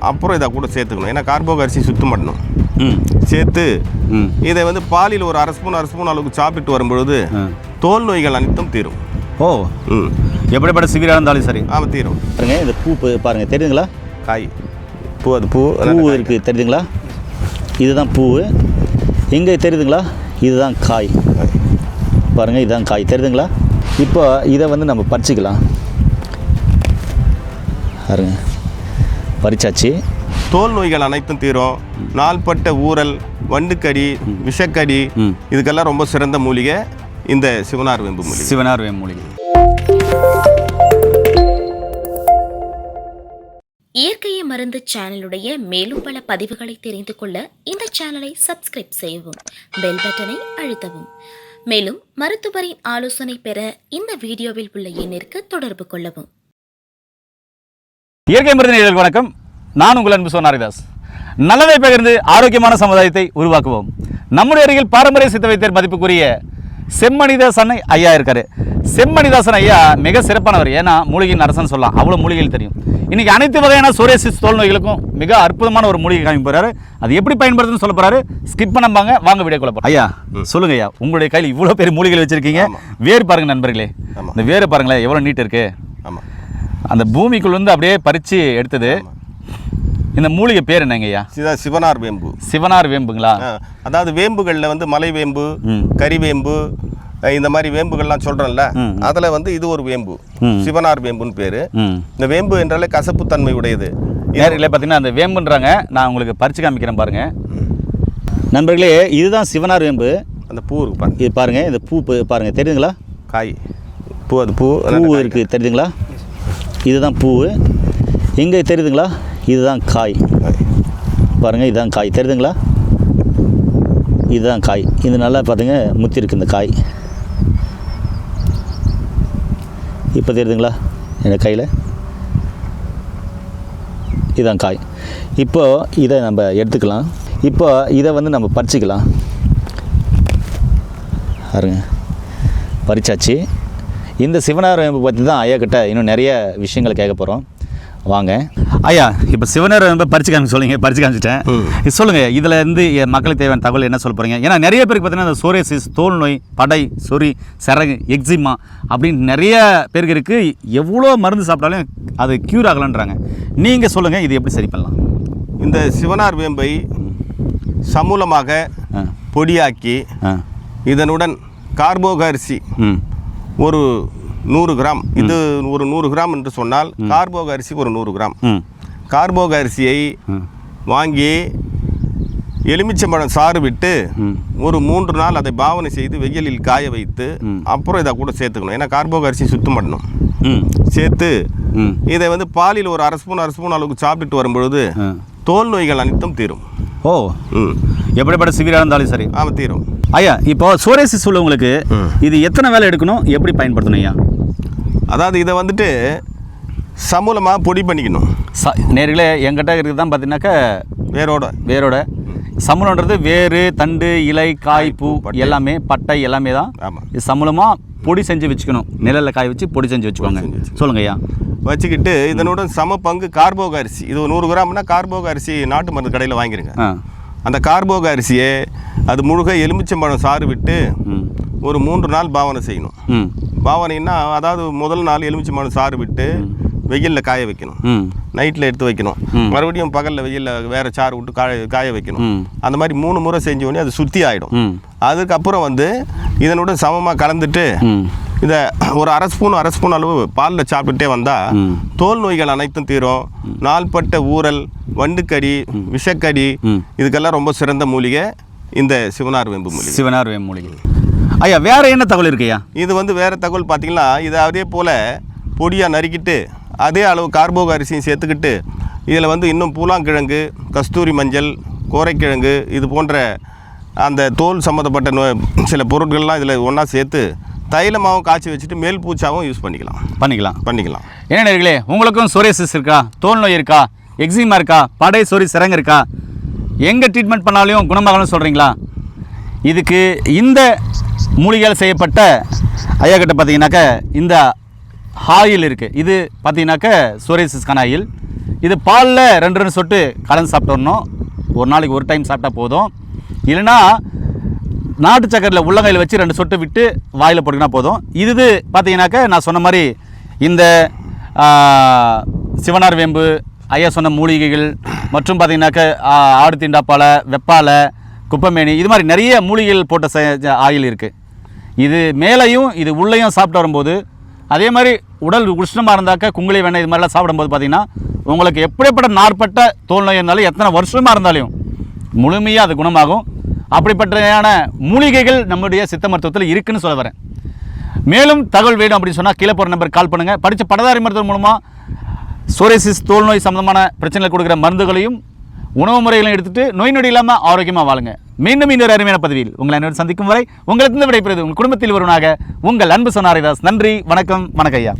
அப்புறம் இதை கூட சேர்த்துக்கணும். ஏன்னா கார்போக அரிசி சுத்தம் பண்ணணும். சேர்த்து ம். இதை வந்து பாலில் ஒரு அரை ஸ்பூன் அரை ஸ்பூன் அளவுக்கு சாப்பிட்டு வரும்பொழுது. தோல் நோய்கள் அனைத்தும் தீரும். ஓ. ம். எப்படிப்பட்ட சிவிராக இருந்தாலும் சரி. ஆமாம் தீரும். பாருங்க இந்த பூ பு- பாருங்க தெரியுதுங்களா? காய். பூ அது பூ. பூ இருக்குது தெரியுதுங்களா? இதுதான் பூ. எங்கே தெரியுதுங்களா? இதுதான் காய். பாருங்க இதுதான் காய். தெரியுதுங்களா? இப்போ இதை வந்து நம்ம பறிச்சுக்கலாம். பாருங்க. பறிச்சாச்சு. தோல் நோய்கள் அனைத்தும் தீரும். நாள்பட்ட ஊறல் வண்டுக்கடி விஷக்கடி. இதுக்கெல்லாம் ரொம்ப சிறந்த மூலிகை இந்த சிவனார் வெம்பு மூலிகை. சிவனார் வேம் மூலிகை. இயற்கையை மருந்து சேனலுடைய மேலும் பல பதிவுகளை தெரிந்து கொள்ள இந்த சேனலை சப்ஸ்கிரைப் செய்யவும் பெல் பட்டனை அழுத்தவும். மேலும் மருத்துவரின் ஆலோசனை பெற இந்த வீடியோவில் உள்ள எண்ணிற்கு தொடர்பு கொள்ளவும். இயற்கை மருந்து நேயர்களுக்கு வணக்கம். நான் உங்கள் அன்பு சோனாரிதாஸ் நல்லதை பகிர்ந்து ஆரோக்கியமான சமுதாயத்தை உருவாக்குவோம். நம்முடைய அருகில் பாரம்பரிய சித்த வைத்தியர் மதிப்புக்குரிய செம்மணிதாசன் ஐயா இருக்காரு. செம்மணிதாசன் ஐயா மிக சிறப்பானவர். ஏன்னா மூலிகையின் அரசன் சொல்லலாம். அவ்வளோ மூலிகைகள் தெரியும். இன்னைக்கு அனைத்து வகையான சோரியாசிஸ் தோல் நோய்களுக்கும் மிக அற்புதமான ஒரு மூலிகை காமி போறாரு. அது எப்படி பயன்படுத்துன்னு சொல்ல போறாரு? ஸ்கிப் பண்ணாம்பாங்க வாங்க. வீடியோ கொள்ள ஐயா சொல்லுங்க ஐயா. உங்களுடைய கையில் இவ்வளோ பெரிய மூலிகைகள் வச்சிருக்கீங்க. வேர் பாருங்க நண்பர்களே. இந்த வேரை பாருங்களேன் எவ்வளோ நீட் இருக்கு. ஆமாம் அந்த பூமிக்குள்ள இருந்து அப்படியே பறிச்சு எடுத்தது. இந்த மூலிகை பேர் என்னங்க ஐயா? சிவனார் வேம்பு. சிவனார் வேம்புங்களா? அதாவது வேம்புகளில் வந்து மலை வேம்பு அஹ் இந்த மாதிரி வேம்புகள்லாம் சொல்கிறோம்ல. அதில் வந்து இது ஒரு வேம்பு. சிவனார் வேம்புன்னு பேர். இந்த வேம்பு என்றாலே கசப்புத்தன்மை உடையது. நேரில் பார்த்தீங்கன்னா அந்த வேம்புன்றாங்க நான் உங்களுக்கு பறிச்சு காமிக்கிறேன் பாருங்க. நண்பர்களே இதுதான் சிவனார் வேம்பு. அந்த பூ இருக்கு பாருங்க. இது பாருங்க இந்த பூ பு- பாருங்க தெரியுதுங்களா? காய். பூ அது பூ பூ இருக்குது தெரியுதுங்களா? இதுதான் பூ. எங்கே தெரியுதுங்களா? இதுதான் காய். பாருங்கள் இதுதான் காய். தெரியுதுங்களா? இதுதான் காய். இது நல்லா பார்த்துங்க முத்தி இருக்கு இந்த காய். இப்போ தெரியுதுங்களா? என் கையில்? இதுதான் காய். இப்போ இதை நம்ம எடுத்துக்கலாம். இப்போ இதை வந்து நம்ம பறிச்சுக்கலாம். பாருங்க. பறிச்சாச்சு. இந்த சிவனார் வேம்பு பற்றி தான் ஐயா கிட்ட இன்னும் நிறைய விஷயங்களை கேட்க போகிறோம் வாங்க. ஐயா இப்போ சிவனார் வேம்பை பறிச்சு காமிக்க சொல்லுங்க பறிச்சு காமிச்சிட்டேன். சொல்லுங்க இதுல இருந்து மக்களுக்கு தேவையான தகவல் என்ன சொல்ல போறீங்க? ஏன்னா நிறைய பேருக்கு பார்த்தீங்கன்னா இந்த சோரியாசிஸ் தோல் நோய் படை சொறி சரகு எக்ஸிமா அப்படின்னு நிறைய பேருக்கு இருக்கு. எவ்வளோ மருந்து சாப்பிட்டாலும் அது க்யூர் ஆகலன்றாங்க. நீங்க சொல்லுங்க இது எப்படி சரி பண்ணலாம்? இந்த சிவனார் வேம்பை சமூலமாக பொடியாக்கி இதனுடன் கார்போக அரிசி ஒரு நூறு கிராம். இது ஒரு நூறு கிராம் என்று சொன்னால் கார்போக அரிசி ஒரு நூறு கிராம். கார்போக அரிசியை வாங்கி எலுமிச்சம்பழம் சாறு விட்டு. ஒரு மூன்று நாள் அதை பாவனை செய்து வெயிலில் காய வைத்து. அப்புறம் இதை கூட சேர்த்துக்கணும். ஏன்னா கார்போக அரிசி சுத்தம் பண்ணணும். ம். சேர்த்து இதை வந்து பாலில் ஒரு அரை ஸ்பூன் அரை ஸ்பூன் அளவுக்கு சாப்பிட்டுட்டு வரும்பொழுது. தோல் நோய்கள் அனைத்தும் தீரும். ஓ. ம். எப்படிப்பட்ட சிவிராக இருந்தாலும் சரி. ஆமாம் தீரும். ஐயா இப்போ சோரேசிஸ் உள்ளவங்களுக்கு இது எத்தனை வேலை எடுக்கணும்? எப்படி பயன்படுத்தணும் ஐயா? அதாவது இதை வந்துட்டு சமூலமாக பொடி பண்ணிக்கணும். ச நேர்களே என்கிட்ட இருக்கிறது தான் பார்த்தீங்கன்னாக்கா வேரோட. வேரோட. சமூலன்றது வேறு தண்டு இலை காய் பூ. எல்லாமே பட்டை எல்லாமே தான். இது சமூலமாக பொடி செஞ்சு வச்சுக்கணும். நிழலில் காய வச்சு பொடி செஞ்சு வச்சுக்கோங்க. சொல்லுங்க ஐயா. வச்சுக்கிட்டு இதனுடன் சம பங்கு கார்போக அரிசி. இது ஒரு நூறு கிராம்னா கார்போக அரிசி நாட்டு மருந்து கடையில் வாங்கிருங்க. அந்த கார்போக அரிசியை அது முழுக எலுமிச்சம்பழம் சாறு விட்டு ஒரு மூன்று நாள் பாவனை செய்யணும். பாவனைன்னா அதாவது முதல் நாள் எலுமிச்சம்பழம் சாறு விட்டு வெயிலில் காய வைக்கணும். நைட்டில் எடுத்து வைக்கணும். மறுபடியும் பகலில் வெயிலில் வேறு சாறு விட்டு காய காய வைக்கணும். அந்த மாதிரி மூணு முறை செஞ்ச உடனே அது சுத்தி ஆகிடும் அதுக்கப்புறம் வந்து இதனுடன் சமமாக கலந்துட்டு இதை ஒரு அரை ஸ்பூன் அரை ஸ்பூன் அளவு பாலில் சாப்பிட்டுட்டே வந்தால். தோல் நோய்கள் அனைத்தும் தீரும். நாள்பட்ட ஊறல் வண்டுக்கடி விஷக்கடி. இதுக்கெல்லாம் ரொம்ப சிறந்த மூலிகை இந்த சிவனார் வெம்பு மூலிகை. சிவனார் வேம் மூலிகை. ஐயா வேற என்ன தகவல் இருக்கு ஐயா? இது வந்து வேறு தகவல் பார்த்தீங்கன்னா இது அதே போல் பொடியாக நறுக்கிட்டு அதே அளவு கார்போக அரிசியும் சேர்த்துக்கிட்டு இதில் வந்து இன்னும் பூலாங்கிழங்கு கஸ்தூரி மஞ்சள் கோரைக்கிழங்கு இது போன்ற அந்த தோல் சம்மந்தப்பட்ட நோ சில பொருட்கள்லாம் இதில் ஒன்றா சேர்த்து தைலமாகவும் காய்ச்சி வச்சுட்டு மேல் பூச்சாவும் யூஸ் பண்ணிக்கலாம். பண்ணிக்கலாம். பண்ணிக்கலாம். என்ன நேர்களே உங்களுக்கும் சோரியாசிஸ் இருக்கா? தோல் நோய் இருக்கா? எக்ஸிமா இருக்கா? படை சொறி சிரங்கு இருக்கா? எங்கே ட்ரீட்மெண்ட் பண்ணாலும் குணமாகணும்னு சொல்கிறீங்களா இதுக்கு இந்த மூலிகையால் செய்யப்பட்ட ஐயா கிட்ட பார்த்தீங்கன்னாக்க இந்த ஆயில் இருக்குது இது பார்த்தீங்கன்னாக்க சோரியாசிஸ்க்கான ஆயில். இது பாலில் ரெண்டு ரெண்டு சொட்டு கலந்து சாப்பிட்டோம்னோ ஒரு நாளைக்கு ஒரு டைம் சாப்பிட்டா போதும். இல்லைன்னா நாட்டு சக்கரையில் உள்ளங்கையில் வச்சு ரெண்டு சொட்டு விட்டு வாயில் போட்டுக்கினா போதும். இது பார்த்தீங்கன்னாக்கா நான் சொன்ன மாதிரி இந்த சிவனார் வேம்பு ஐயா சொன்ன மூலிகைகள் மற்றும் பார்த்தீங்கன்னாக்கா ஆடு தீண்டாப்பாலை வெப்பாலை குப்பமேனி இது மாதிரி நிறைய மூலிகைகள் போட்ட ஆயில் இருக்குது இது மேலையும் இது உள்ளேயும் சாப்பிட்டு வரும்போது அதே மாதிரி உடல் உஷ்ணமாக இருந்தாக்க குங்குளி வெண்ணெய் இது மாதிரிலாம் சாப்பிடும்போது பார்த்திங்கன்னா உங்களுக்கு எப்படிப்பட்ட நாற்பட்ட தோல் நோய் இருந்தாலும் எத்தனை வருஷமாக இருந்தாலும் முழுமையாக அது குணமாகும். அப்படிப்பட்டயான மூலிகைகள் நம்முடைய சித்த மருத்துவத்தில் இருக்குன்னு சொல்ல வரேன். மேலும் தகவல் வேணும் அப்படின்னு சொன்னால் கீழே போகிற நம்பர் கால் பண்ணுங்கள் படித்த படதாரி மருத்துவம் மூலமாக சோரேசிஸ் தோல் நோய் சம்பந்தமான பிரச்சனைகள் கொடுக்குற மருந்துகளையும் உணவு முறைகளையும் எடுத்துகிட்டு நோய் நொடி இல்லாமல் ஆரோக்கியமாக வாழுங்க. மீண்டும் இன்னொரு அருமையான பதவியில் உங்களை அனைவரும் சந்திக்கும் வரை உங்களுக்கு விடைபெறுவது உங்கள் குடும்பத்தில் ஒருவனாக உங்கள் அன்பு சொன்னாரிதாஸ் நன்றி வணக்கம் வணக்கம் ஐயா.